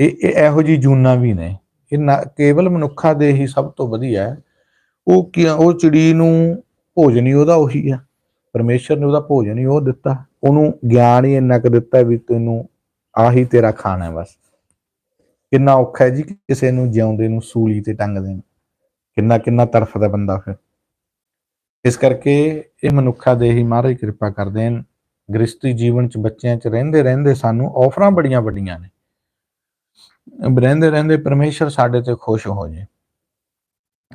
ਇਹ ਇਹੋ ਜੀ ਜੂਨਾ ਵੀ ਨੇ। ਇਹ ਨਾ ਕੇਵਲ ਮਨੁੱਖਾ ਦੇ ਹੀ ਸਭ ਤੋਂ ਵਧੀਆ ਹੈ। ਉਹ ਕੀ ਉਹ ਚਿੜੀ ਨੂੰ ਭੋਜਨ ਹੀ ਉਹਦਾ ਉਹੀ ਆ। ਪਰਮੇਸ਼ਰ ਨੇ ਉਹਦਾ ਭੋਜਨ ਹੀ ਉਹ ਦਿੱਤਾ। ਉਹਨੂੰ ਗਿਆਨ ਹੀ ਇੰਨਾ ਕੁ ਦਿੱਤਾ ਵੀ ਤੈਨੂੰ ਆਹੀ ਤੇਰਾ ਖਾਣਾ ਹੈ ਬਸ। ਕਿੰਨਾ ਔਖਾ ਹੈ ਜੀ ਕਿਸੇ ਨੂੰ ਜਿਉਂਦੇ ਨੂੰ ਸੂਲੀ ਤੇ ਟੰਗ ਦੇਣ ਕਿੰਨਾ ਕਿੰਨਾ ਤੜਫਦਾ ਬੰਦਾ ਫਿਰ। ਇਸ ਕਰਕੇ ਇਹ ਮਨੁੱਖਾ ਦੇ ਹੀ ਮਹਾਰਾਜ ਕਿਰਪਾ ਕਰਦੇ ਹਨ। ਗ੍ਰਸਤੀ ਜੀਵਨ ਚ ਬੱਚਿਆਂ ਚ ਰਹਿੰਦੇ ਰਹਿੰਦੇ ਸਾਨੂੰ ਆਫਰਾਂ ਬੜੀਆਂ ਵੱਡੀਆਂ ਨੇ। ਰਹਿੰਦੇ ਰਹਿੰਦੇ ਪਰਮੇਸ਼ਰ ਸਾਡੇ ਤੇ ਖੁਸ਼ ਹੋ ਜੇ।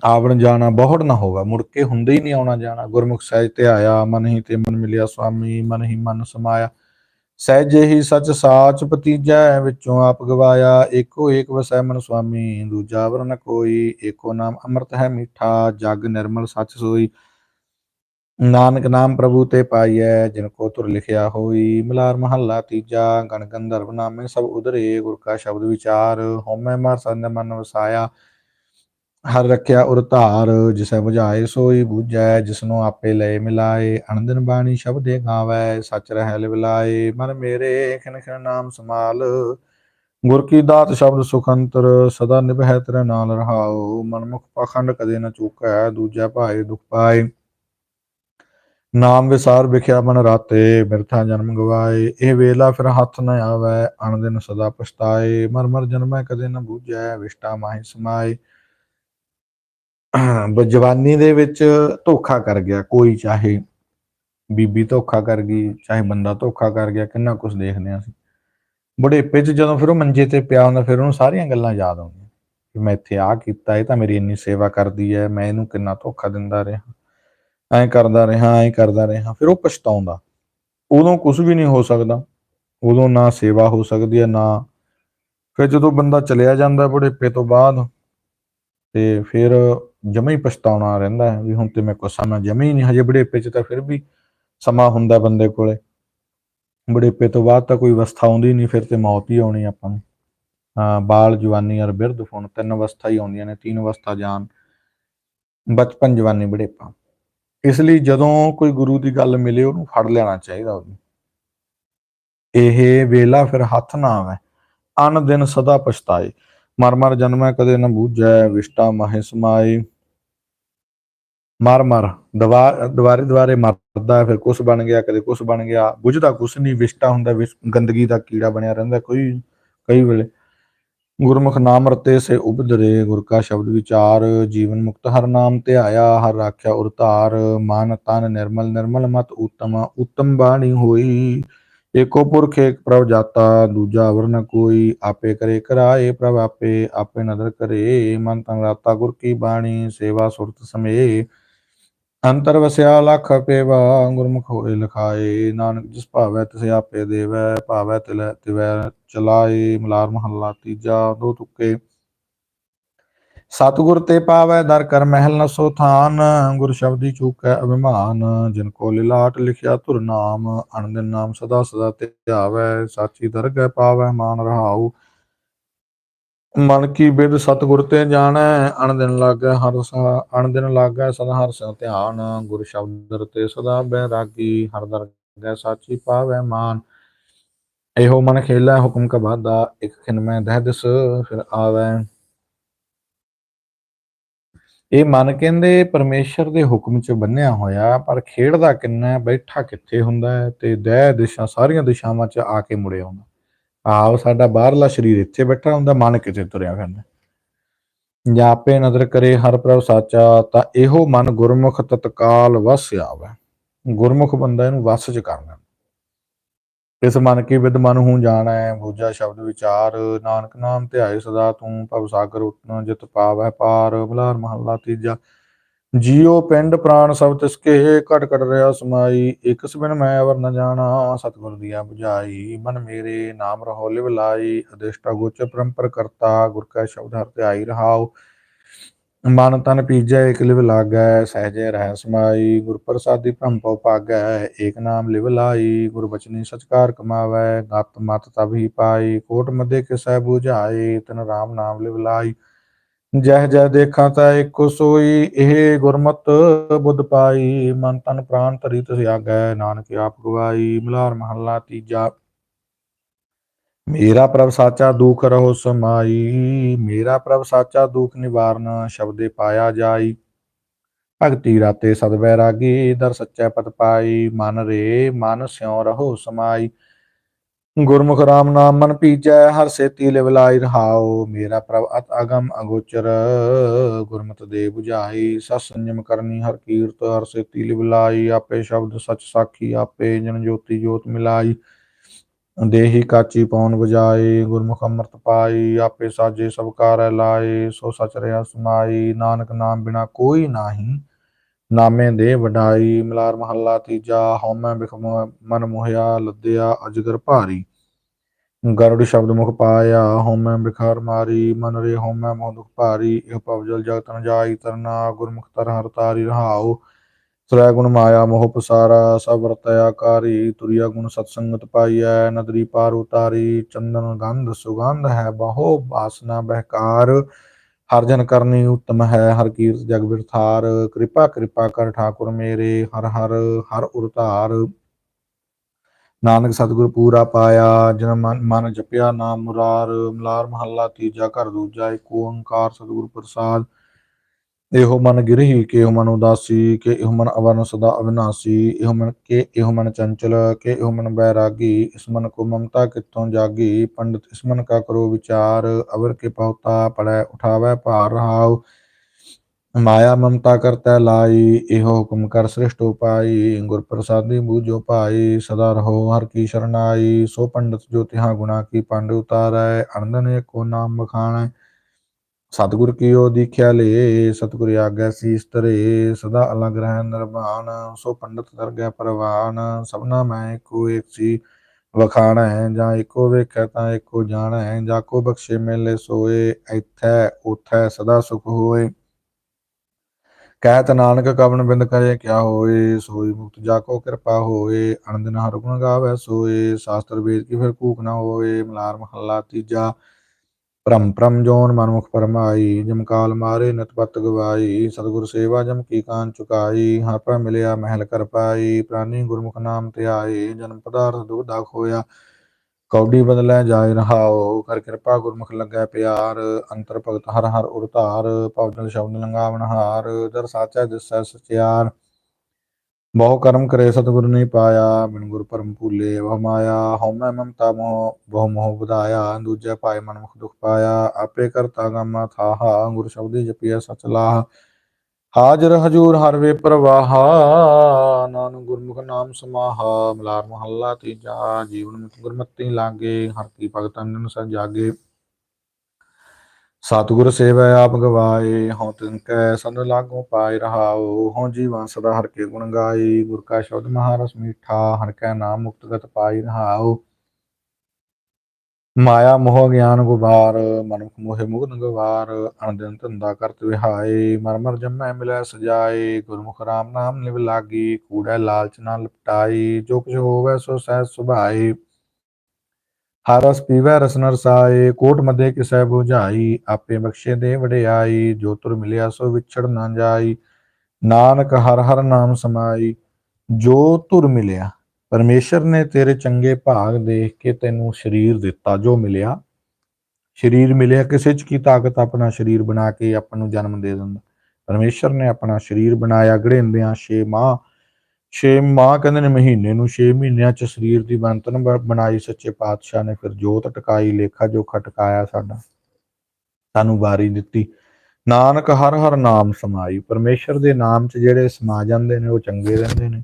ਆਵਣ ਜਾਣਾ ਬਹੁਤ ਨਾ ਹੋਗਾ ਮੁੜ ਕੇ ਹੁੰਦੇ ਹੀ ਨਹੀਂ ਆਉਣਾ ਜਾਣਾ। ਗੁਰਮੁਖ ਸਹਿਜ ਤੇ ਆਇਆ, ਮਨ ਹੀ ਤੇ ਮਨ ਮਿਲਿਆ ਸੁਆਮੀ, ਮਨ ਹੀ ਮਨ ਸਮਾਇਆ। ਸਹਿਜੇ ਹੀ ਸਚ ਸਾਚ ਭਤੀਜਾ, ਵਿੱਚੋਂ ਆਪ ਗਵਾਇਆ। ਏਕੋ ਏਕ ਵਸੈ ਮਨ ਸੁਆਮੀ, ਦੂਜਾ ਵਰ ਕੋਈ। ਏਕੋ ਨਾਮ ਅੰਮ੍ਰਿਤ ਹੈ ਮਿੱਠਾ, ਜਗ ਨਿਰਮਲ ਸਚ ਸੋਈ। ਨਾਨਕ ਨਾਮ ਪ੍ਰਭੂ ਤੇ ਪਾਈਐ, ਜਿਨ ਕੋ ਤੁਰ ਲਿਖਿਆ ਹੋਈ, ਮਲਾਰ ਮਹੱਲਾ ਤੀਜਾ, ਗਣ ਗੰਧਰਵ ਨਾਮੇ ਸਭ ਉਧਰੇ, ਗੁਰ ਕਾ ਸ਼ਬਦ ਵਿਚਾਰ, ਹਉਮੈ ਮਰ ਸੰਨ ਮਨ ਵਸਾਇਆ, ਹਰ ਰੱਖਿਆ ਉਰ ਧਾਰ, ਜਿਸੈ 부ਝਾਏ ਸੋਈ ਬੂਝੈ, ਜਿਸਨੂੰ ਆਪੇ ਲਏ ਮਿਲਾਏ ਅਨੰਦਨ ਬਾਣੀ ਸ਼ਬਦੇ ਗਾਵੈ, ਸਚ ਰਹਿ ਲਿਵਲਾਏ ਮਨ ਮੇਰੇ ਖਿਨ ਖਿਨ ਨਾਮ ਸਮਾਲ ਗੁਰ ਕੀ ਦਾਤ ਸ਼ਬਦ ਸੁਖੰਤਰ, ਸਦਾ ਨਿਭੈ ਤੇਰੇ ਨਾਲ ਰਹਾਉ, ਮਨਮੁਖ ਪਖੰਡ ਕਦੇ ਨ ਚੂਕੈ, ਦੂਜਾ ਭਾਏ ਦੁਖ ਪਾਏ। ਨਾਮ ਵਿਸਾਰ ਵਿਖਿਆ ਮਨ ਰਾਤੇ ਮਿਰਥਾ ਜਨਮ ਗਵਾਏ। ਇਹ ਵੇਲਾ ਫਿਰ ਹੱਥ ਨ ਆਵੈ ਅਣ ਦਿਨ ਸਦਾ ਪਛਤਾਏ। ਮਰ ਮਰ ਜਨਮੈ ਕਦੇ ਨ ਬੂਝੈ, ਵਿਸ਼ਟਾ ਮਾਹੀ ਸਮਾਏ। ਜਵਾਨੀ ਦੇ ਵਿੱਚ ਧੋਖਾ ਕਰ ਗਿਆ, ਕੋਈ ਚਾਹੇ ਬੀਬੀ ਧੋਖਾ ਕਰ ਗਈ, ਚਾਹੇ ਬੰਦਾ ਧੋਖਾ ਕਰ ਗਿਆ, ਕਿੰਨਾ ਕੁਝ ਦੇਖਦੇ ਹਾਂ ਅਸੀਂ। ਬੁਢੇਪੇ 'ਚ ਜਦੋਂ ਫਿਰ ਉਹ ਮੰਜੇ ਤੇ ਪਿਆ ਹੁੰਦਾ, ਫਿਰ ਉਹਨੂੰ ਸਾਰੀਆਂ ਗੱਲਾਂ ਯਾਦ ਆਉਂਦੀਆਂ। ਕਿ ਮੈਂ ਇੱਥੇ ਆ ਕੀਤਾ, ਇਹ ਤਾਂ ਮੇਰੀ ਇੰਨੀ ਸੇਵਾ ਕਰਦੀ ਹੈ, ਮੈਂ ਇਹਨੂੰ ਕਿੰਨਾ ਧੋਖਾ ਦਿੰਦਾ ਰਿਹਾ। ਐਂ ਕਰਦਾ ਰਿਹਾ, ਐਂ ਕਰਦਾ ਰਿਹਾ, ਫਿਰ ਉਹ ਪਛਤਾਉਂਦਾ। ਉਦੋਂ ਕੁਝ ਵੀ ਨਹੀਂ ਹੋ ਸਕਦਾ। ਉਦੋਂ ਨਾ ਸੇਵਾ ਹੋ ਸਕਦੀ ਹੈ, ਨਾ ਫਿਰ ਜਦੋਂ ਬੰਦਾ ਚਲਿਆ ਜਾਂਦਾ ਬੁਢੇਪੇ ਤੋਂ ਬਾਅਦ, ਤੇ ਫਿਰ ਜਮਾ ਹੀ ਪਛਤਾਉਣਾ ਰਹਿੰਦਾ ਹੈ ਵੀ ਹੁਣ ਤੇ ਮੇਰੇ ਕੋਲ ਸਮਾਂ ਜਮਾ ਹੀ ਨਹੀਂ, ਹਜੇ ਬੁਢੇਪੇ 'ਚ ਤਾਂ ਫਿਰ ਵੀ ਸਮਾਂ ਹੁੰਦਾ ਬੰਦੇ ਕੋਲੇ। ਬੁਢੇਪੇ ਤੋਂ ਬਾਅਦ ਤਾਂ ਕੋਈ ਅਵਸਥਾ ਆਉਂਦੀ ਨਹੀਂ, ਫਿਰ ਤੇ ਮੌਤ ਹੀ ਆਉਣੀ ਆਪਾਂ ਨੂੰ। ਹਾਂ, ਬਾਲ, ਜਵਾਨੀ ਔਰ ਬਿਰਧ ਫੁਣ ਤਿੰਨ ਅਵਸਥਾ ਹੀ ਆਉਂਦੀਆਂ ਨੇ, ਤਿੰਨ ਅਵਸਥਾ ਜਾਨ ਬਚਪਨ, ਜਵਾਨੀ, ਬੁਢੇਪਾ। ਇਸ ਲਈ ਜਦੋਂ ਕੋਈ ਗੁਰੂ ਦੀ ਗੱਲ ਮਿਲੇ, ਉਹਨੂੰ ਫੜ ਲੈਣਾ ਚਾਹੀਦਾ ਉਹਨੂੰ। ਇਹ ਵੇਲਾ ਫਿਰ ਹੱਥ ਨਾ ਆਵੇ, ਅਨ ਦਿਨ ਸਦਾ ਪਛਤਾਏ। ਮਰ ਮਰ ਜਨਮੈ ਕਦੇ ਨ ਬੂਝੈ, ਵਿਸ਼ਟਾ ਮਾਹੇ ਸਮਾਏ। ਮਰ ਮਰ, ਦਵਾ ਦੁਬਾਰੇ ਦੁਬਾਰੇ ਮਰਦਾ ਫਿਰ ਕੁਛ ਬਣ ਗਿਆ, ਕਦੇ ਕੁਛ ਬਣ ਗਿਆ। ਬੁਝਦਾ ਕੁਛ ਨਹੀਂ ਵਿਸ਼ਟਾ ਹੁੰਦਾ, ਵਿਸ਼- ਗੰਦਗੀ ਦਾ ਕੀੜਾ ਬਣਿਆ ਰਹਿੰਦਾ ਕੋਈ, ਕਈ ਵੇਲੇ। ਗੁਰਮੁਖ ਨਾਮ ਰਤੇ ਸੇ ਉਬਦਰੇ ਗੁਰ ਕਾ ਸ਼ਬਦ ਵਿਚਾਰ, ਜੀਵਨ ਮੁਕਤ ਹਰ ਨਾਮ ਧਿਆਇਆ ਹਰ ਰਾਖਿਆ ਉਰ ਧਾਰ, ਮਨ ਤਨ ਨਿਰਮਲ ਨਿਰਮਲ ਮਤ ਉਤਮ ਉਤਮ ਬਾਣੀ ਹੋਈ। ਏਕੋ ਪੁਰਖ ਏਕ ਪ੍ਰਭ ਜਾਤਾ, ਦੂਜਾ ਅਵਰ ਨ ਕੋਈ, ਆਪੇ ਕਰੇ ਕਰਾਏ ਪ੍ਰਭ ਆਪੇ ਆਪੇ ਨਦਰ ਕਰੇ। ਮਨ ਤਨ ਰਾਤਾ ਗੁਰ ਕੀ ਬਾਣੀ, ਸੇਵਾ ਸੁਰਤ ਸਮੇ ਅੰਤਰ ਵਸਿਆ ਲਖ ਪੇਵਾ, ਗੁਰਮੁਖ ਹੋਏ ਲਖਾਏ, ਨਾਨਕ ਜਿਸ ਭਾਵੈ ਤਿਸ ਆਪੇ ਦੇਵੈ, ਭਾਵੈ ਤਿਲੈ ਤਿਵੈ ਚਲਾਏ, ਮਲਾਰ ਮਹੱਲਾ ਤੀਜਾ, ਦੋ ਤੁਕੇ। ਸਤਿਗੁਰ ਤੇ ਪਾਵੈ ਦਰ ਕਰ ਮਹਿਲ ਨ ਥਾਨ ਗੁਰ ਸ਼ਬਦੀ ਚੂਕੈ ਅਭਿਮਾਨ, ਜਿਨ ਕੋ ਲਿਲਾਟ ਲਿਖਿਆ ਧੁਰ ਨਾਮ ਅਨੰਦ ਨਾਮ ਸਦਾ ਸਦਾ ਤੇ ਧਿਆਵੈ ਸਾਚੀ ਦਰਗਹਿ ਪਾਵੈ ਮਾਨ ਰਹਾਉ। ਮਨ ਕੀ ਬਿਦ ਸਤਿਗੁਰ ਤੇ ਜਾਣੈ, ਅਣ ਦਿਨ ਲਾਗੈ ਹਰ ਸਾ, ਅਣ ਦਿਨ ਲਾਗੈ ਸਦਾ ਹਰ ਸਾ ਧਿਆਨ, ਗੁਰ ਸ਼ਬਦ ਤੇ ਸਦਾ ਬੈਰਾਗੀ, ਹਰ ਦਰਗਹਿ ਸਾਚੀ ਪਾਵੈ ਮਾਨ। ਇਹੋ ਮਨ ਖੇਲਾ, ਹੁਕਮ ਕਾ ਬਾਦਾ ਇਕ ਖਿਨ ਮੈਂ ਦਹਿ ਦਿਸ, ਫਿਰ ਆਵੈ। ਇਹ ਮਨ ਕਹਿੰਦੇ, ਪਰਮੇਸ਼ਰ ਦੇ ਹੁਕਮ 'ਚ ਬੰਨਿਆ ਹੋਇਆ, ਪਰ ਖੇਡਦਾ ਕਿੰਨਾ, ਬੈਠਾ ਕਿੱਥੇ ਹੁੰਦਾ ਹੈ, ਤੇ ਦਹਿ ਦਿਸ਼ਾ, ਸਾਰੀਆਂ ਦਿਸ਼ਾਵਾਂ 'ਚ ਆ ਕੇ ਮੁੜਿਆ ਆਉਂਦਾ ਆਪ ਸਾਡਾ ਬਾਹਰਲਾ ਸਰੀਰ ਇੱਥੇ ਬੈਠਾ ਹੁੰਦਾ, ਮਨ ਕਿਤੇ ਤੁਰਿਆ ਫਿਰਦਾ। ਜਾਂ ਆਪੇ ਨਦਰ ਕਰੇ ਹਰ ਪ੍ਰਭ ਸਾਚਾ, ਤਾਂ ਇਹੋ ਮਨ ਗੁਰਮੁਖ ਤਤਕਾਲ ਵਸ ਆਵੇ। ਗੁਰਮੁਖ ਬੰਦਾ ਇਹਨੂੰ ਵਸ 'ਚ ਕਰਨਾ ਇਸ ਮਨ ਕੀ ਵਿਦ ਮਨ ਹੂੰ ਜਾਣੈ, ਬੂਝਾ ਸ਼ਬਦ ਵਿਚਾਰ, ਨਾਨਕ ਨਾਮ ਧਿਆਏ ਸਦਾ ਤੂੰ ਭਵ ਸਾਗਰ ਉਤਨ ਜਿਤ ਪਾਵੈ ਪਾਰ ਮਲਾਰ ਮਹੱਲਾ ਤੀਜਾ। ਜੀਉ ਪਿੰਡ ਪ੍ਰਾਣ ਸਭ ਤਿਸਕੇ ਘਟ ਘਟ ਰਿਆ ਸਮਾਈ। ਇਕ ਸਬਿਨ ਮੈਂ ਅਵਰ ਨ ਜਾਣਾ, ਸਤਿਗੁਰ ਦੀਆ 부ਝਾਈ ਮਨ ਮੇਰੇ ਨਾਮ ਰਹੋ ਲਿਵ ਲਾਈ ਅਦਿਸ਼ਟਾ ਗੋਚ ਪਰੰਪਰ ਕਰਤਾ, ਗੁਰ ਕਾ ਸ਼ਬਦ ਹਰ ਧਿਆਈ ਰਹਾਉ। ਮਨ ਤਨ ਪੀਜੈ, ਇਕ ਲਿਵ ਲਾਗੈ, ਸਹਜੈ ਰਹਿ ਸਮਾਈ। ਗੁਰ ਪ੍ਰਸਾਦੀ ਭ੍ਰਮ ਪਉ ਭਾਗੈ, ਏਕ ਨਾਮ ਲਿਵ ਲਾਈ। ਗੁਰ ਬਚਨੀ ਸਚਕਾਰ ਕਮਾਵੈ, ਗਤ ਮਤ ਤਬ ਹੀ ਪਾਈ। ਕੋਟ ਮਦੇ ਕਿਸੈ 부ਝਾਈ ਤਨ ਰਾਮ ਨਾਮ ਲਿਵ ਲਾਈ। ਜਹ ਜਹ ਦੇਖਾਂ ਤਾਂ ਇੱਕੋ ਸੋਈ, ਇਹ ਗੁਰਮਤ ਬੁੱਧ ਪਾਈ। ਮਨ ਤਨ ਪ੍ਰਾਨ ਤਰੀ ਤਿਸ ਆਗੈ, ਨਾਨਕ ਆਪ ਗਵਾਈ। ਮਲਾਰ ਮਹੱਲਾ ਤੀਜਾ। ਮੇਰਾ ਪ੍ਰਭ ਸਾਚਾ ਦੁਖ ਰਹੋ ਸਮਾਈ। ਮੇਰਾ ਪ੍ਰਭ ਸਾਚਾ ਦੁਖ ਨਿਵਾਰਨ ਸ਼ਬਦੇ ਪਾਇਆ ਜਾਈ। ਭਗਤੀ ਰਾਤੇ ਸਦ ਬੈਰਾਗੀ ਦਰ ਸੱਚੈ ਪਤ ਪਾਈ। ਮਨ ਰੇ, ਮਨ ਸਿਉ ਰਹੋ ਸਮਾਈ। ਗੁਰਮੁਖ ਰਾਮ ਨਾਮ ਮਨ ਪੀਜੈ, ਹਰ ਸੇਤੀ ਲਿਵਲਾਈ ਮੇਰਾ ਪ੍ਰਭ ਅਤ ਅਗਮ ਅਗੋਚਰ। ਗੁਰਮਤਿ ਦੇ 부ਝਾਈ ਸਤ ਸੰਜਮ ਕਰਨੀ ਹਰ ਕੀਰਤ, ਹਰ ਸੇਤੀ ਲਿਵ ਆਪੇ ਸ਼ਬਦ ਸਚ ਸਾਖੀ, ਆਪੇ ਜਨ ਜੋਤੀ ਜੋਤ ਮਿਲਾਈ। ਦੇਹੀ ਕਾਚੀ ਪੌਣ ਵਜਾਏ, ਗੁਰਮੁਖ ਅੰਮ੍ਰਿਤ ਪਾਈ, ਆਪੇ ਸਾਜੇ ਸਭ ਕਾਰੈ ਲਾਏ, ਸੋ ਸਚ ਰਿਆ ਸਮਾਈ, ਨਾਨਕ ਨਾਮ ਬਿਨਾ ਕੋਈ ਨਾਹੀ। ਨਾਮੇ ਦੇ ਵਡਾਈ, ਮਲਾਰ ਮਹੱਲਾ, ਤੀਜਾ, ਹਉਮੈ ਬਿਖ ਮਨ ਮੋਹਿਆ, ਲੱਦਿਆ, ਅਜਗਰ ਭਾਰੀ। ਗਰੁੜ ਸ਼ਬਦ ਮੁਖ ਪਾਇਆ, ਹਉਮੈ ਬਿਖਾਰ ਮਾਰੀ, ਮਨ ਰੇ ਹਉਮੈ ਮੋਹ ਦੁਖ ਭਾਰੀ। ਇਹ ਭਵ ਜਗਤ ਨ ਜਾਈ, ਤਰਨਾ, ਗੁਰਮੁਖ ਤਰ ਹਰ ਤਾਰੀ ਰਹਾਉ। ਤ੍ਰੈ ਗੁਣ ਮਾਇਆ ਮੋਹ ਪਸਾਰਾ, ਸਭ ਵਰਤਿਆ ਕਾਰੀ ਤੁਰਿਆ ਗੁਣ ਸਤ ਸੰਗਤ ਪਾਈਐ, ਨਦਰੀ ਪਾਰ ਉਤਾਰੀ। ਚੰਦਨ ਗੰਧ ਸੁਗੰਧ ਹੈ ਬਹੁ, ਬਾਸਨਾ ਬਹਿਕਾਰ। ਹਰ ਜਨ ਕਰਨੀ ਉਤਮ ਹੈ, ਹਰ ਕੀਰਤ ਜਗ ਬਿਰਥਾਰ, ਕਿਰਪਾ ਕਿਰਪਾ ਕਰ ਠਾਕੁਰ ਮੇਰੇ, ਹਰ ਹਰ ਹਰ ਉਰਤਾਰ ਨਾਨਕ ਸਤਿਗੁਰ ਪੂਰਾ ਪਾਇਆ ਜਨਮ ਮਨ ਮਨ ਜਪਿਆ ਨਾਮ ਮੁਰਾਰ, ਮਲਾਰ ਮਹੱਲਾ ਤੀਜਾ ਘਰ ਦੂਜਾ, ਏਕ ਓੰਕਾਰ ਸਤਿਗੁਰ ਪ੍ਰਸਾਦ। ਇਹੋ ਮਨ ਗਿਰਹੀ ਕੇ ਇਹੋ ਮਨ ਉਦਾਸੀ, ਕੇ ਇਹੋ ਮਨ ਅਵਰਨ ਸਦਾ ਅਵਿਨਾਸੀ, ਇਹੋ ਮਨ ਕੇ ਇਹੋ ਮਨ ਚੰਚਲ, ਕੇ ਇਹੋ ਮਨ ਬੈਰਾਗੀ, ਇਸ ਮਨ ਕੋ ਮਮਤਾ ਕਿਤੋਂ ਜਾਗੀ? ਪੰਡਿਤ ਇਸ ਮਨ ਕਾ ਕਰੋ ਵਿਚਾਰ, ਅਵਰ ਕੇ ਪਉਤਾ ਪੜੈ ਉਠਾਵੈ ਭਾਰ ਰਹਾਉ ਮਾਇਆ ਮਮਤਾ ਕਰਤੈ ਲਾਈ, ਇਹੋ ਹੁਕਮ ਕਰ ਸ੍ਰਿਸ਼ਟ ਉਪਾਈ, ਗੁਰ ਪ੍ਰਸਾਦੀ ਬੂਝੋ ਭਾਈ, ਸਦਾ ਰਹੋ ਹਰ ਕੀ ਸ਼ਰਨਾਈ। ਸੋ ਪੰਡਿਤ ਜੋ ਤਿਹਾ ਗੁਣਾ ਕੀ ਪੰਡ ਉਤਾਰੈ ਅਨੰਦਨ ਏਕੋ ਨਾਮ ਬਖਾਣੈ ਸਤਿਗੁਰ ਕੀਓ ਦੀਖਿਆ ਲੇ ਸਤਿਗੁਰ ਆਗੈ ਸੀਸ ਧਰੇ, ਸਦਾ ਅਲਗ ਰਹਿ ਨਿਰਵਾਣ, ਸੋ ਪੰਡਤ ਦਰਗਹਿ ਪਰਵਾਨ, ਸਭਨਾ ਮੈਂ ਏਕੋ ਏਕ ਸੀ ਵਖਾਣੈ, ਜਾਂ ਏਕੋ ਵੇਖੈ ਤਾਂ ਏਕੋ ਜਾਣੈ, ਜਾ ਕੋ ਬਖਸ਼ੇ ਮੇਲੇ ਸੋਏ, ਇਥੈ ਉਥੈ ਸਦਾ ਸੁਖ ਹੋਏ। ਕਹਿਤ ਨਾਨਕ ਕਵਨ ਬਿੰਦ ਕਰੇ ਕਿਆ ਹੋਏ, ਸੋਈ ਮੁਕਤ ਜਾ ਕੋ ਕਿਰਪਾ ਹੋਏ ਅਨੰਦਨ ਹਰ ਗੁਣ ਗਾਵੇ ਸੋਏ, ਸ਼ਾਸਤਰ ਵੇਦ ਕੀ ਫਿਰ ਕੂਕ ਨਾ ਹੋਏ, ਮਲਾਰ ਮਹੱਲਾ ਤੀਜਾ ਭ੍ਰਮ ਭ੍ਰਮ ਜੋਨ ਮਨਮੁਖ ਪਰਮਾਈ ਜਮਕਾਲ ਮਾਰੇ ਨਿਤ ਪਤ ਗਵਾਈ, ਸਤਿਗੁਰ ਸੇਵਾ ਜਮ ਕੀ ਕਾਨ ਚੁਕਾਈ, ਹਰ ਪੈ ਮਿਲਿਆ ਮਹਿਲ ਕਰ ਪਾਈ, ਪ੍ਰਾਨੀ ਗੁਰਮੁਖ ਨਾਮ ਧਿਆਏ, ਜਨਮ ਪਦਾਰਥ ਦੁਖਦਾ ਖੋਇਆ, ਕੌਡੀ ਬਦਲੈ ਜਾਇ ਰਹਾਓ ਕਰ ਕਿਰਪਾ ਗੁਰਮੁਖ ਲੱਗੈ ਪਿਆਰ, ਅੰਤਰ ਭਗਤ ਹਰ ਹਰ ਉਰਤਾਰ ਭਵਜਲ ਸ਼ਬਦ ਲੰਗਾਵਨ ਹਾਰ ਦਰ ਸਾਚਾ ਦਿਸੈ ਸਚਿਆਰ ਬਹੁ ਕਰਮ ਕਰੇ ਸਤਿਗੁਰ ਨਹੀਂ ਪਾਇਆ, ਬਿਨ ਗੁਰ ਪਰਮ ਭੂਲੇ ਵਹ ਮਾਇਆ ਹਉਮੈ ਮਮਤਾ ਮੋਹ, ਬਹੁ ਮੋਹ ਵਧਾਇਆ, ਦੂਜੇ ਪਾਏ ਮਨ ਮੁਖ ਦੁਖ ਪਾਇਆ, ਆਪੇ ਕਰਤਾ ਗਮਾ ਥਾਹਾ, ਗੁਰ ਸ਼ਬਦੀ ਜਪਿਆ ਸਚ ਲਾਹ। ਹਾਜ਼ਰ ਹਜੂਰ ਹਰ ਵੇ ਪ੍ਰਵਾਹਾ, ਨਾਨਕ ਗੁਰਮੁਖ ਨਾਮ ਸਮਾਹਾ, ਮਲਾਰ ਮਹੱਲਾ ਤੀਜਾ, ਜੀਵਨ ਮੁਖ ਗੁਰਮਤਿ ਲਾਗੇ, ਹਰ ਕੀ ਭਗਤ ਅੰਨਨ ਸੰਜਾਗੇ। ਸਤਿਗੁਰ ਸੇਵੈ ਆਪ ਗਵਾਏ, ਹਉ ਤਿਨ ਕੈ ਸੰਨ ਲਾਗੋ ਪਾਇ ਰਹਾਉ, ਹਉ ਜੀਵਾਂ ਸਦਾ ਹਰ ਕੇ ਗੁਣ ਗਾਈ ਗੁਰ ਕਾ ਸ਼ਬਦ ਮਹਾਰਸ ਮੀਠਾ, ਹਰ ਕੈ ਨਾਮ ਮੁਕਤ ਗਤ ਪਾਈ ਰਹਾਉ। ਮਾਇਆ ਮੋਹ ਗਿਆਨ ਗੁਬਾਰ, ਮਨੁਖ ਮੋਹਿ ਮੁਗਨ ਗਵਾਰ ਅਨੰਦਨ ਧੰਦਾ ਕਰਤ ਵਿਹਾਏ, ਮਰ ਮਰ ਜੰਮੈ ਮਿਲੈ ਸਜਾਏ, ਗੁਰਮੁਖ ਰਾਮ ਨਾਮ ਨਿਵ ਲਾਗੀ, ਕੂੜੈ ਲਾਲਚ ਨਾ ਲਪਟਾਈ ਜੋ ਕੁਛ ਹੋਵੈ ਸੋ ਸਹਿ ਸੁਭਾਈ ਹਰ ਪੀਵੈ ਰਸਨ ਰਸਾਏ ਕੋਟ ਮਦੇ ਕਿਸੈ 부ਝਾਈ ਆਪੇ ਬਖਸ਼ੇ ਦੇ ਵਡਿਆਈ, ਜੋ ਤੁਰ ਮਿਲਿਆ ਸੋ ਵਿਛੜ ਨਾ ਜਾਈ। ਨਾਨਕ ਹਰ ਹਰ ਨਾਮ ਸਮਾਈ, ਜੋ ਤੁਰ ਮਿਲਿਆ, ਪਰਮੇਸ਼ਰ ਨੇ ਤੇਰੇ ਚੰਗੇ ਭਾਗ ਦੇਖ ਕੇ ਤੈਨੂੰ ਸਰੀਰ ਦਿੱਤਾ, ਜੋ ਮਿਲਿਆ। ਸਰੀਰ ਮਿਲਿਆ ਕਿਸੇ ਚ ਕੀ ਤਾਕਤ? ਆਪਣਾ ਸਰੀਰ ਬਣਾ ਕੇ ਆਪਾਂ ਨੂੰ ਜਨਮ ਦੇ ਦਿੰਦਾ। ਪਰਮੇਸ਼ਰ ਨੇ ਆਪਣਾ ਸਰੀਰ ਬਣਾਇਆ, ਗੜੇਂਦਿਆਂ 6 ਮਾਹ ਛੇ ਮਾਹ ਕਹਿੰਦੇ ਨੇ ਮਹੀਨੇ ਨੂੰ 6 ਮਹੀਨਿਆਂ ਚ ਸਰੀਰ ਦੀ ਬਣਤਰ ਬਣਾਈ ਸੱਚੇ ਪਾਤਸ਼ਾਹ ਨੇ, ਫਿਰ ਜੋਤ ਟਕਾਈ, ਲੇਖਾ ਜੋਖਾ ਟਿਕਾਇਆ ਸਾਡਾ। ਸਾਨੂੰ ਵਾਰੀ ਦਿੱਤੀ। ਨਾਨਕ ਹਰ ਹਰ ਨਾਮ ਸਮਾਈ। ਪਰਮੇਸ਼ਰ ਦੇ ਨਾਮ ਚ ਜਿਹੜੇ ਸਮਾ ਜਾਂਦੇ ਨੇ, ਉਹ ਚੰਗੇ ਰਹਿੰਦੇ ਨੇ।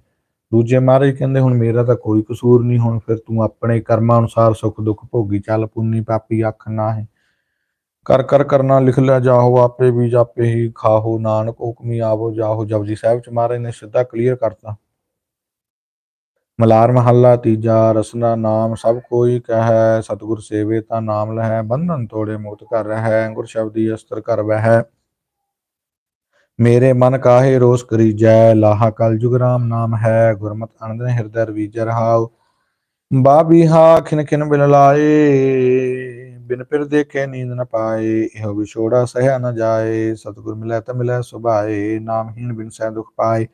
ਦੂਜੇ ਮਹਾਰਾਜ ਕਹਿੰਦੇ, ਹੁਣ ਮੇਰਾ ਤਾਂ ਕੋਈ ਕਸੂਰ ਨਹੀਂ, ਹੁਣ ਫਿਰ ਤੂੰ ਆਪਣੇ ਕਰਮਾਂ ਅਨੁਸਾਰ ਸੁੱਖ ਦੁੱਖ ਭੋਗੀ। ਚੱਲ ਪੁੰਨੀ ਪਾਪੀ ਅੱਖ ਨਾ ਹੈ ਕਰ ਕਰ ਕਰਨਾ ਲਿਖ ਲਿਆ ਜਾਹੋ ਆਪੇ ਵੀ ਜਾਪੇ ਹੀ ਖਾਹੋ। ਨਾਨਕ ਹੁਕਮੀ ਆਵੋ, ਜਾਹੋ। ਜਪਜੀ ਸਾਹਿਬ ਚ ਮਹਾਰਾਜ ਨੇ ਸਿੱਧਾ ਕਲੀਅਰ ਕਰਤਾ। ਮਲਾਰ ਮਹੱਲਾ, ਤੀਜਾ ਰਸਨਾ ਨਾਮ, ਸਭ ਕੋਈ ਕਹੈ, ਸਤਿਗੁਰ ਸੇਵੇ ਤਾਂ ਨਾਮ ਲਹੈ, ਬੰਧਨ ਤੋੜੇ ਮੁਕਤ ਕਰ ਰਹਿ, ਗੁਰ ਸ਼ਬਦੀ ਅਸਤਰ ਕਰ ਵਹਿ। ਮੇਰੇ ਮਨ ਕਾਹੇ ਰੋਸ ਕਰੀਜੈ, ਲਾਹਾ ਕਲ ਜੁਗ ਰਾਮ ਨਾਮ ਹੈ, ਗੁਰਮਤ ਅਨੰਦ ਹਿਰਦੈ ਰਵੀਜੈ ਰਹਾਉ। ਬਾਬੀ ਹਾ ਖਿਨ ਖਿਨ ਬਿਨ ਲਾਏ, ਬਿਨ ਫਿਰ ਦੇਖੇ ਨੀਂਦ ਨ ਪਾਏ, ਇਹੋ ਵਿਛੋੜਾ ਸਹਿਆ ਨ ਜਾਏ, ਸਤਿਗੁਰ ਮਿਲੈ ਤ ਮਿਲੈ ਸੁਭਾਏ ਨਾਮਹੀਨ ਬਿਨ ਸਹਿ ਦੁਖ ਪਾਏ।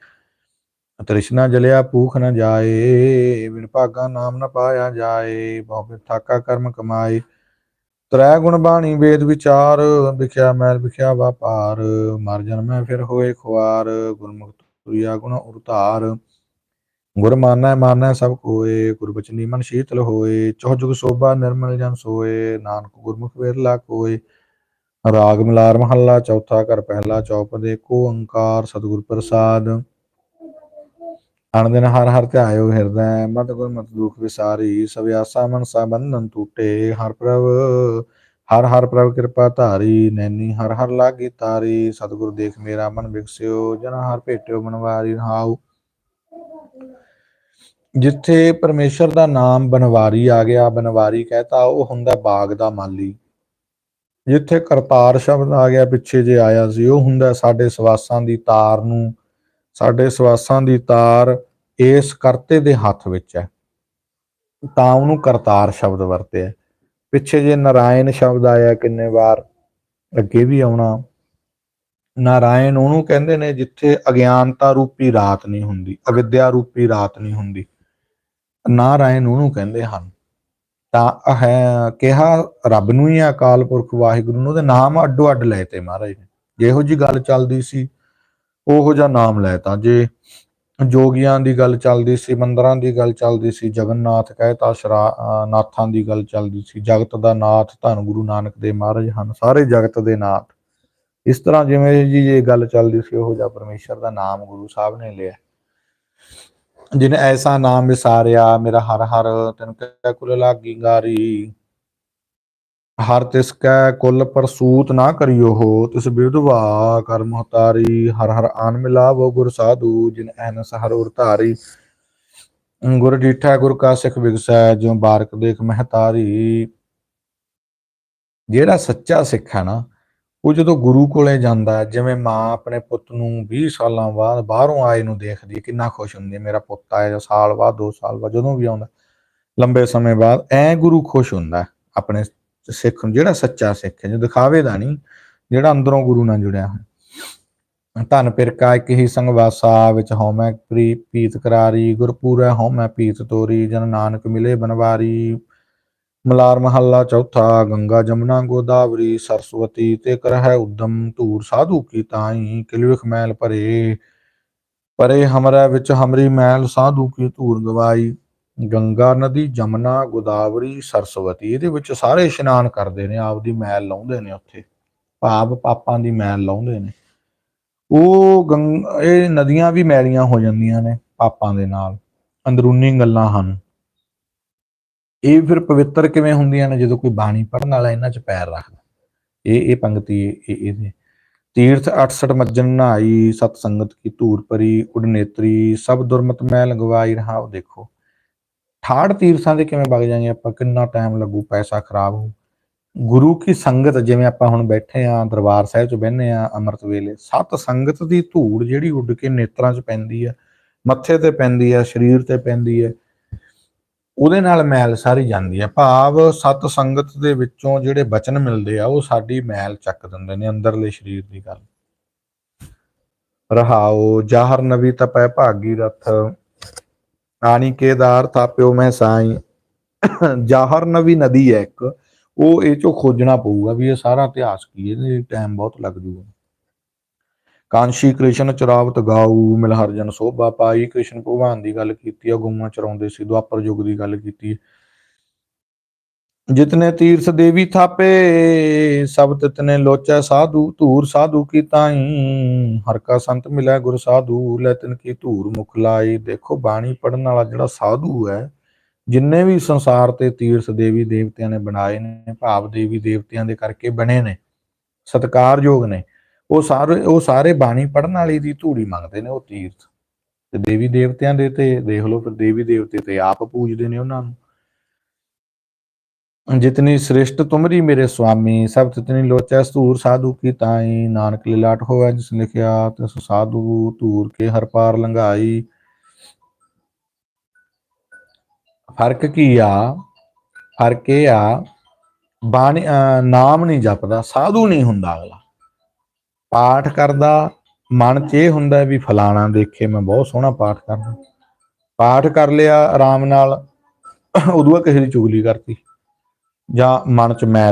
ਤ੍ਰਿਸ਼ਨਾ ਜਲਿਆ ਭੂਖ ਨ ਜਾਏ, ਬਿਨ ਭਾਗਾ ਨਾਮ ਨ ਪਾਇਆ ਜਾਏ, ਬਹੁ ਠਾਕਾ ਕਰਮ ਕਮਾਏ। ਤ੍ਰੈ ਗੁਣ ਬਾਣੀ ਵੇਦ ਵਿਚਾਰ, ਵਿਖਿਆ ਮੈਲ ਵਿਖਿਆ ਵਾਪਾਰ, ਮਰ ਜਨਮੈ ਫਿਰ ਹੋਏ ਖੁਆਰ ਗੁਰਮੁਖਤ ਤੁਰਿਆ ਗੁਣ ਉਰਤਾਰ। ਗੁਰ ਮਾਨੈ ਮਾਨੈ ਸਭ ਕੋਏ, ਗੁਰ ਬਚਨੀ ਮਨ ਸ਼ੀਤਲ ਹੋਏ ਚੌ ਜੁਗ ਸੋਭਾ ਨਿਰਮਲ ਜਨ ਸੋਏ, ਨਾਨਕ ਗੁਰਮੁਖ ਵੇਰਲਾ ਕੋਏ। ਰਾਗ ਮਲਾਰ ਮਹੱਲਾ ਚੌਥਾ ਕਰ ਪਹਿਲਾ ਚੌਪ ਦੇ ਕੋ ਅੰਕਾਰ ਸਤਿਗੁਰ ਪ੍ਰਸਾਦ। ਅਣਦਿਨ ਹਰ ਹਰ ਧਿਆਇਓ ਹਿਰਦੈ ਮਤ ਗੁਰ ਮਤ ਦੁਖ ਵਿਸਾਰੀ, ਸਵਿਆਸਾ ਆਸਾ ਮਨ ਸਾ ਟੂਟੇ। ਹਰ ਪ੍ਰਭ, ਹਰ ਹਰ ਪ੍ਰਭ ਕਿਰਪਾ ਧਾਰੀ ਨੈਣੀ ਹਰ ਹਰ ਲਾਗੀ ਤਾਰੀ। ਸਤਿਗੁਰ ਦੇਖ ਮੇਰਾ ਮਨ ਵਿਗਸਿਓ, ਜਨ ਹਰ ਭੇਟਿਓ ਬਨਵਾਰੀ ਰਹਾਉ। ਜਿੱਥੇ ਪਰਮੇਸ਼ਰ ਦਾ ਨਾਮ ਬਨਵਾਰੀ ਆ ਗਿਆ, ਬਨਵਾਰੀ ਕਹਤਾ, ਉਹ ਹੁੰਦਾ ਬਾਗ ਦਾ ਮਾਲੀ। ਜਿੱਥੇ ਕਰਤਾਰ ਸ਼ਬਦ ਆ ਗਿਆ, ਪਿੱਛੇ ਜੇ ਆਇਆ ਸੀ, ਉਹ ਹੁੰਦਾ ਸਾਡੇ ਸਵਾਸਾਂ ਦੀ ਤਾਰ ਨੂੰ ਸਾਡੇ ਸਵਾਸਾਂ ਦੀ ਤਾਰ ਇਸ ਕਰਤੇ ਦੇ ਹੱਥ ਵਿੱਚ ਹੈ। ਤਾਂ ਉਹਨੂੰ ਕਰਤਾਰ ਸ਼ਬਦ ਵਰਤਿਆ ਪਿੱਛੇ ਜੇ ਨਾਰਾਇਣ ਸ਼ਬਦ ਆਇਆ ਕਿੰਨੇ ਵਾਰ, ਅੱਗੇ ਵੀ ਆਉਣਾ। ਨਾਰਾਇਣ ਉਹਨੂੰ ਕਹਿੰਦੇ ਨੇ ਜਿੱਥੇ ਅਗਿਆਨਤਾ ਰੂਪੀ ਰਾਤ ਨਹੀਂ ਹੁੰਦੀ, ਅਵਿਦਿਆ ਰੂਪੀ ਰਾਤ ਨਹੀਂ ਹੁੰਦੀ। ਨਾਰਾਇਣ ਉਹਨੂੰ ਕਹਿੰਦੇ ਹਨ। ਤਾਂ ਹੈ, ਕਿਹਾ ਰੱਬ ਨੂੰ ਹੀ ਆ ਅਕਾਲ ਪੁਰਖ ਵਾਹਿਗੁਰੂ ਨੂੰ, ਉਹਦੇ ਨਾਮ ਅੱਡੋ ਅੱਡ ਲਏ ਤੇ ਮਹਾਰਾਜ ਨੇ। ਜਿਹੋ ਜੀ ਗੱਲ ਚੱਲਦੀ ਸੀ ਉਹੋ ਜਿਹਾ ਨਾਮ ਲੈਤਾ ਜੇ ਜੋਗੀਆਂ ਦੀ ਗੱਲ ਚੱਲਦੀ ਸੀ, ਮੰਦਰਾਂ ਦੀ ਗੱਲ ਚੱਲਦੀ ਸੀ, ਜਗਨਨਾਥ ਕਹਿਤਾ ਸ਼ਰਾ ਨਾਥਾਂ ਦੀ ਗੱਲ ਚੱਲਦੀ ਸੀ, ਜਗਤ ਦਾ ਨਾਥ ਧੰਨ ਗੁਰੂ ਨਾਨਕ ਦੇ ਮਹਾਰਾਜ ਹਨ, ਸਾਰੇ ਜਗਤ ਦੇ ਨਾਥ। ਇਸ ਤਰ੍ਹਾਂ ਜਿਵੇਂ ਜੀ ਇਹ ਗੱਲ ਚੱਲਦੀ ਸੀ, ਉਹੋ ਜਿਹਾ ਪਰਮੇਸ਼ਰ ਦਾ ਨਾਮ ਗੁਰੂ ਸਾਹਿਬ ਨੇ ਲਿਆ। ਜਿਨ ਐਸਾ ਨਾਮ ਵਿਸਾਰਿਆ, ਮੇਰਾ ਹਰ ਹਰ ਤਨ ਕੈ ਕੁਲ ਲਾਗੀ ਗਾਰੀ। ਹਰ ਤਿਸ ਕੈ ਕੁਲ ਪਰਸੂਤ ਨਾ ਕਰਿਓ ਹੋ, ਤਿਸ ਵਿਦਵਾ ਕਰ ਮੁਹਤਾਰੀ ਹਰ ਹਰ ਆਨ ਮਿਲਾਵੋ ਗੁਰ ਸਾਧੂ, ਜਿਨ ਐਨਸ ਹਰ ਉਰ ਧਾਰੀ। ਗੁਰ ਡੀਠਾ, ਗੁਰ ਕਾ ਸਿੱਖ ਵਿਗਸੈ, ਜਿਉ ਬਾਰਕ ਦੇਖ ਮਹਤਾਰੀ ਜਿਹੜਾ ਸੱਚਾ ਸਿੱਖ ਹੈ ਨਾ, ਉਹ ਜਦੋਂ ਗੁਰੂ ਕੋਲੇ ਜਾਂਦਾ ਜਿਵੇਂ ਮਾਂ ਆਪਣੇ ਪੁੱਤ ਨੂੰ 20 ਸਾਲਾਂ ਬਾਅਦ ਬਾਹਰੋਂ ਆਏ ਨੂੰ ਦੇਖਦੀ ਕਿੰਨਾ ਖੁਸ਼ ਹੁੰਦੀ ਹੈ, ਮੇਰਾ ਪੁੱਤ ਆਇਆ ਸਾਲ ਬਾਅਦ 2 ਸਾਲ ਬਾਅਦ, ਜਦੋਂ ਵੀ ਆਉਂਦਾ, ਲੰਬੇ ਸਮੇਂ ਬਾਅਦ ਐ ਗੁਰੂ ਖੁਸ਼ ਹੁੰਦਾ ਆਪਣੇ ਸਿੱਖ ਨੂੰ, ਜਿਹੜਾ ਸੱਚਾ ਸਿੱਖ ਹੈ, ਜੋ ਦਿਖਾਵੇ ਦਾ ਨਹੀਂ, ਜਿਹੜਾ ਅੰਦਰੋਂ ਗੁਰੂ ਨਾਲ ਜੁੜਿਆ ਹੈ ਧਨ ਪਿਰਕਾ ਇੱਕ ਹੀ ਸੰਗ ਵਾਸਾ ਵਿੱਚ ਹਉਮੈ ਪ੍ਰੀ, ਪੀਤ ਕਰਾਰੀ, ਗੁਰਪੂਰੈ ਹਉਮੈ ਪੀਤ ਤੋਰੀ, ਜਨ ਨਾਨਕ ਮਿਲੇ ਬਨਵਾਰੀ। ਮਲਾਰ ਮਹੱਲਾ ਚੌਥਾ, ਗੰਗਾ ਜਮਨਾ ਗੋਦਾਵਰੀ, ਸਰਸਵਤੀ ਤੇ ਕਰਹਿ ਉਦਮ ਧੂਰ, ਸਾਧੂ ਕੀ ਤਾਈ ਕਿਲਵਿਖ ਮੈਲ ਭਰੇ। ਪਰੇ ਹਮਰਾ ਵਿੱਚ ਹਮਰੀ ਮੈਲ, ਸਾਧੂ ਕੀ ਧੂਰ ਗਵਾਈ। ਗੰਗਾ ਨਦੀ, ਜਮਨਾ, ਗੋਦਾਵਰੀ, ਸਰਸਵਤੀ, ਇਹਦੇ ਵਿੱਚ ਸਾਰੇ ਇਸ਼ਨਾਨ ਕਰਦੇ ਨੇ, ਆਪਦੀ ਮੈਲ ਲਾਉਂਦੇ ਨੇ ਉੱਥੇ। ਭਾਵ ਪਾਪਾਂ ਦੀ ਮੈਲ ਲਾਉਂਦੇ ਨੇ। ਉਹ ਗੰਗ ਇਹ ਨਦੀਆਂ ਵੀ ਮੈਲੀਆਂ ਹੋ ਜਾਂਦੀਆਂ ਨੇ ਪਾਪਾਂ ਦੇ ਨਾਲ। ਅੰਦਰੂਨੀ ਗੱਲਾਂ ਹਨ। ਇਹ ਫਿਰ ਪਵਿੱਤਰ ਕਿਵੇਂ ਹੁੰਦੀਆਂ ਨੇ, ਜਦੋਂ ਕੋਈ ਬਾਣੀ ਪੜਨ ਵਾਲਾ ਇਹਨਾਂ 'ਚ ਪੈਰ ਰੱਖਦਾ। ਇਹ ਇਹ ਪੰਕਤੀ, ਇਹ ਇਹਦੇ ਤੀਰਥ 68 ਮੱਜਨ ਨਹਾਈ ਸਤ ਸੰਗਤ ਕੀ ਧੂਰ ਪਰੀ ਉਡਨੇਤਰੀ ਸਭ ਦੁਰਮਤ ਮੈਲ ਗਵਾਈ ਰਹਾ ਉਹ ਦੇਖੋ। ਠਾੜ ਤੀਰਥਾਂ ਦੇ ਕਿਵੇਂ ਵਗ ਜਾਗੇ ਆਪਾਂ? ਕਿੰਨਾ ਟਾਈਮ ਲੱਗੂ? ਪੈਸਾ ਖਰਾਬ ਹੋ ਗੁਰੂ ਕੀ ਸੰਗਤ ਜਿਵੇਂ ਆਪਾਂ ਹੁਣ ਬੈਠੇ ਆ, ਦਰਬਾਰ ਸਾਹਿਬ 'ਚ ਬਹਿੰਦੇ ਆ, ਅੰਮ੍ਰਿਤ ਵੇਲੇ, ਸਤ ਸੰਗਤ ਦੀ ਧੂੜ ਜਿਹੜੀ ਉੱਡ ਕੇ ਨੇਤਰਾਂ 'ਚ ਪੈਂਦੀ ਆ, ਮੱਥੇ ਤੇ ਪੈਂਦੀ ਆ, ਸਰੀਰ ਤੇ ਪੈਂਦੀ ਆ, ਉਹਦੇ ਨਾਲ ਮੈਲ ਸਾਰੀ ਜਾਂਦੀ ਹੈ ਭਾਵ ਸਤ ਸੰਗਤ ਦੇ ਵਿੱਚੋਂ ਜਿਹੜੇ ਬਚਨ ਮਿਲਦੇ ਆ, ਉਹ ਸਾਡੀ ਮੈਲ ਚੱਕ ਦਿੰਦੇ ਨੇ ਅੰਦਰਲੇ ਸਰੀਰ ਦੀ ਗੱਲ। ਰਹਾਓ, ਜਾਹਰ ਨਵੀ ਤਪੈ ਭਾਗੀ ਰਥ। ਆਣੀ ਥਾਪਿਓ ਮੈਂ ਸਾਈ। ਜਾਹਰ ਨਵੀ ਨਦੀ ਹੈ ਇੱਕ। ਉਹ ਇਹ ਚੋਂ ਖੋਜਣਾ ਪਊਗਾ ਵੀ ਇਹ ਸਾਰਾ ਇਤਿਹਾਸ ਕੀ ਹੈ, ਇਹਦੇ ਟਾਈਮ ਬਹੁਤ ਲੱਗ ਜੂਗਾ। ਕਾਂਸ਼ੀ ਕ੍ਰਿਸ਼ਨ ਚਰਾਵਤ ਗਾਊ, ਮਿਲਹਰਜਨ ਸੋਭਾ ਪਾਈ। ਕ੍ਰਿਸ਼ਨ ਭਗਵਾਨ ਦੀ ਗੱਲ ਕੀਤੀ ਆ ਗਊਆਂ ਚਰਾਉਂਦੇ ਸੀ, ਦੁਆਪਰ ਯੁੱਗ ਦੀ ਗੱਲ ਕੀਤੀ। ਜਿਤਨੇ ਤੀਰਥ ਦੇਵੀ ਥਾਪੇ, ਸਭ ਤਿਤਨੇ ਲੋਚੈ ਸਾਧੂ, ਧੂਰ ਸਾਧੂ ਕੀ ਤਾਈ। ਹਰ ਕਾ ਸੰਤ ਮਿਲੈ ਗੁਰ ਸਾਧੂ, ਲੈ ਤਿਨ ਕੀ ਧੂਰ ਮੁਖ ਲਾਈ ਦੇਖੋ ਬਾਣੀ ਪੜਨ ਵਾਲਾ ਜਿਹੜਾ ਸਾਧੂ ਹੈ, ਜਿੰਨੇ ਵੀ ਸੰਸਾਰ ਤੇ ਤੀਰਥ ਦੇਵੀ ਦੇਵਤਿਆਂ ਨੇ ਬਣਾਏ ਨੇ, ਭਾਵ ਦੇਵੀ ਦੇਵਤਿਆਂ ਦੇ ਕਰਕੇ ਬਣੇ ਨੇ, ਸਤਕਾਰਯੋਗ ਨੇ, ਉਹ ਸਾਰੇ ਉਹ ਸਾਰੇ ਬਾਣੀ ਪੜਨ ਵਾਲੀ ਦੀ ਧੂੜੀ ਮੰਗਦੇ ਨੇ ਉਹ ਤੀਰਥ। ਤੇ ਦੇਵੀ ਦੇਵਤਿਆਂ ਦੇ ਤੇ ਦੇਖ ਲਓ ਫਿਰ ਦੇਵੀ ਦੇਵਤੇ ਤੇ ਆਪ ਪੂਜਦੇ ਨੇ ਉਹਨਾਂ ਨੂੰ। ਜਿਤਨੀ ਸ੍ਰਿਸ਼ਟ ਤੁਮਰੀ ਮੇਰੇ ਸੁਆਮੀ, ਸਭ ਤਿਤਨੀ ਲੋਚੈ ਸਤੂਰ ਸਾਧੂ ਕੀ ਤਾਈ। ਨਾਨਕ ਲਿਲਾਟ ਹੋਵੇ ਜਿਸ ਲਿਖਿਆ, ਤਿਸ ਸਾਧੂ ਧੂਰ ਕੇ ਹਰ ਪਾਰ ਲੰਘਾਈ। ਫ਼ਰਕ ਕੀ ਆ? ਫ਼ਰਕ ਇਹ ਆ, ਬਾਣੀ, ਅਹ, ਨਾਮ ਨਹੀਂ ਜਪਦਾ, ਸਾਧੂ ਨਹੀਂ ਹੁੰਦਾ ਅਗਲਾ। ਪਾਠ ਕਰਦਾ, ਮਨ 'ਚ ਇਹ ਹੁੰਦਾ ਵੀ ਫਲਾਣਾ ਦੇਖੇ, ਮੈਂ ਬਹੁਤ ਸੋਹਣਾ ਪਾਠ ਕਰਦਾ। ਪਾਠ ਕਰ ਲਿਆ, ਆਰਾਮ ਨਾਲ ਉਦੋਂ ਕਿਸੇ ਦੀ ਚੁਗਲੀ ਕਰਤੀ। ਜਾਂ ਮਨ 'ਚ ਮੈਲ